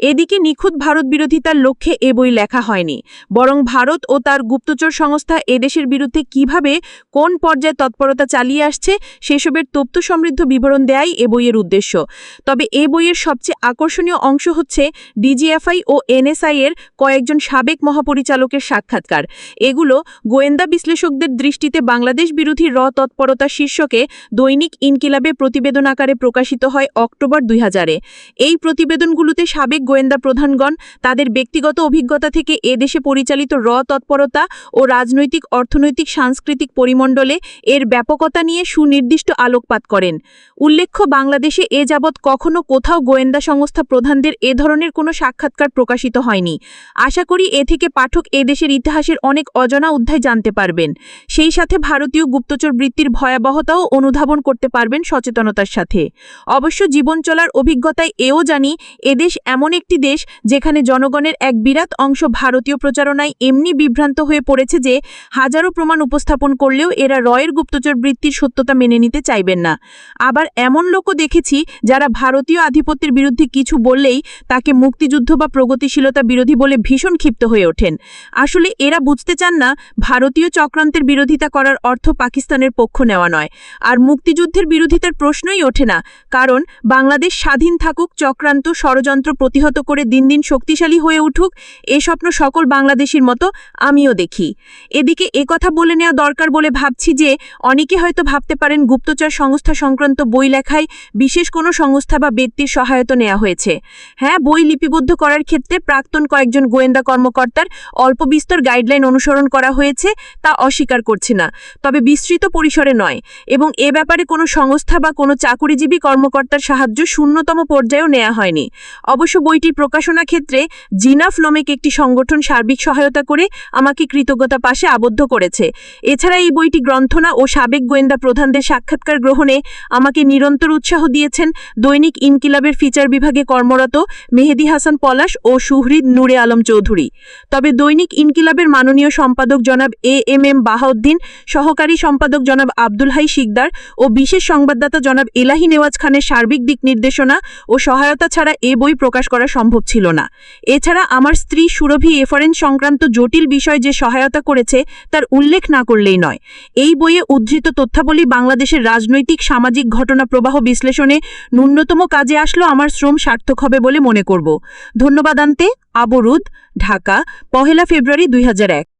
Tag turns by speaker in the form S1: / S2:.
S1: এদিকে নিখুঁত ভারত বিরোধিতার লক্ষ্যে এ বই লেখা হয়নি। বরং ভারত ও তার গুপ্তচর সংস্থা এদেশের বিরুদ্ধে কীভাবে, কোন পর্যায়ে তৎপরতা চালিয়ে আসছে, সেসবের তথ্য সমৃদ্ধ বিবরণ দেয়াই এ বইয়ের উদ্দেশ্য। তবে এ বইয়ের সবচেয়ে আকর্ষণীয় অংশ হচ্ছে ডিজিএফআই ও এনএসআই এর কয়েকজন সাবেক মহাপরিচালকের সাক্ষাৎকার। এগুলো গোয়েন্দা বিশ্লেষকদের দৃষ্টিতে বাংলাদেশ বিরোধী র তৎপরতা শীর্ষকে দৈনিক ইনকিলাবে প্রতিবেদন আকারে প্রকাশিত হয় অক্টোবর দুই এই প্রতিবেদনগুলোতে সাবেক গোয়েন্দা প্রধানগণ তাদের ব্যক্তিগত অভিজ্ঞতা থেকে এদেশে পরিচালিত র তৎপরতা ও রাজনৈতিক, অর্থনৈতিক, সাংস্কৃতিক পরিমণ্ডলে এর ব্যাপকতা নিয়ে সুনির্দিষ্ট আলোকপাত করেন। উল্লেখ্য, বাংলাদেশে এ যাবৎ কখনও কোথাও গোয়েন্দা সংস্থা প্রধানদের এ ধরনের কোনো সাক্ষাৎকার প্রকাশিত হয়নি। আশা করি এ থেকে পাঠক এদেশের ইতিহাসের অনেক অজানা অধ্যায় জানতে পারবেন। সেই সাথে ভারতীয় গুপ্তচর বৃত্তির ভয়াবহতাও অনুধাবন করতে পারবেন সচেতনতার সাথে। অবশ্য জীবন চলার অভিজ্ঞতায় এও জানি এদেশ এমন একটি দেশ যেখানে জনগণের এক বিরাট অংশ ভারতীয় প্রচারণায় এমনি বিভ্রান্ত হয়ে পড়েছে যে হাজারো প্রমাণ উপস্থাপন করলেও এরা রয়ের গুপ্তচর বৃত্তির সত্যতা মেনে নিতে চাইবেন না। আবার এমন লোকও দেখেছি যারা ভারতীয় আধিপত্যের বিরুদ্ধে কিছু বললেই তাকে মুক্তিযুদ্ধ বা প্রগতিশীলতা বিরোধী বলে ভীষণ ক্ষিপ্ত হয়ে ওঠেন। আসলে এরা বুঝতে চান না ভারতীয় চক্রান্তের বিরোধিতা করার অর্থ পাকিস্তানের পক্ষ নেওয়া নয়। আর মুক্তিযুদ্ধের বিরোধিতার প্রশ্নই ওঠে না, কারণ বাংলাদেশ স্বাধীন থাকুক, চক্রান্ত, ষড়যন্ত্র প্রতিহত করে দিন দিন শক্তিশালী হয়ে উঠুক, এ স্বপ্ন সকল বাংলাদেশির মতো আমিও দেখি। এদিকে একথা বলে নেওয়া দরকার বলে ভাবছি যে, অনেকে হয়তো ভাবতে পারেন গুপ্তচর সংস্থা সংক্রান্ত বই লেখায় বিশেষ কোনো সংস্থা বা ব্যক্তির সহায়তা নেওয়া হয়েছে। হ্যাঁ বই লিপিবদ্ধ করার ক্ষেত্রে প্রাক্তন কয়েকজন গোয়েন্দা কর্মকর্তার অল্প বিস্তর গাইডলাইন অনুসরণ করা হয়েছে, তা অস্বীকার করছে না। তবে বিস্তৃত পরিসরে নয়, এবং এ ব্যাপারে কোনো সংস্থা বা কোনো চাকুরিজীবী কর্মকর্তার সাহায্য শূন্যতম পর্যায়েও নেওয়া হয়নি। অবশ্য বইটির প্রকাশনা ক্ষেত্রে জিনা ফ্লমেক একটি সংগঠন সার্বিক সহায়তা করে আমাকে কৃতজ্ঞতা পাশে আবদ্ধ করেছে। এছাড়া এই বইটি গ্রন্থনা ও সাবেক গোয়েন্দা প্রধানদের সাক্ষাৎকার গ্রহণে আমাকে নিরন্তর উৎসাহ দিয়েছেন দৈনিক ইনকিলাবের ফিচার বিভাগে কর্মরত মেহেদি হাসান পলাশ ও সুহৃদ নূরে আলম চৌধুরী। তবে দৈনিক ইনকিলাবের মাননীয় সম্পাদক জনাব এ এম এম বাহাউদ্দিন, সহকারী সম্পাদক জনাব আব্দুল হাই শিকদার ও বিশেষ সংবাদদাতা জনাব এলাহি নেওয়াজ খানের সার্বিক দিক নির্দেশনা ও সহায়তা ছাড়া এ বই প্রকাশ করা সম্ভব ছিল না। এছাড়া আমার স্ত্রী সুরভি এফারেন্স সংক্রান্ত জটিল বিষয় যে সহায়তা করেছে, তার উল্লেখ না করলেই নয়। এই বইয়ে উদ্ধৃত তথ্যাবলী বাংলাদেশের রাজনৈতিক, সামাজিক ঘটনা প্রবাহ বিশ্লেষণে ন্যূনতম কাজে আসলো আমার শ্রম সার্থক হবে বলে মনে করব। ধন্যবাদ আনতে আবরুদ ঢাকা, পহেলা ফেব্রুয়ারি দুই হাজার এক।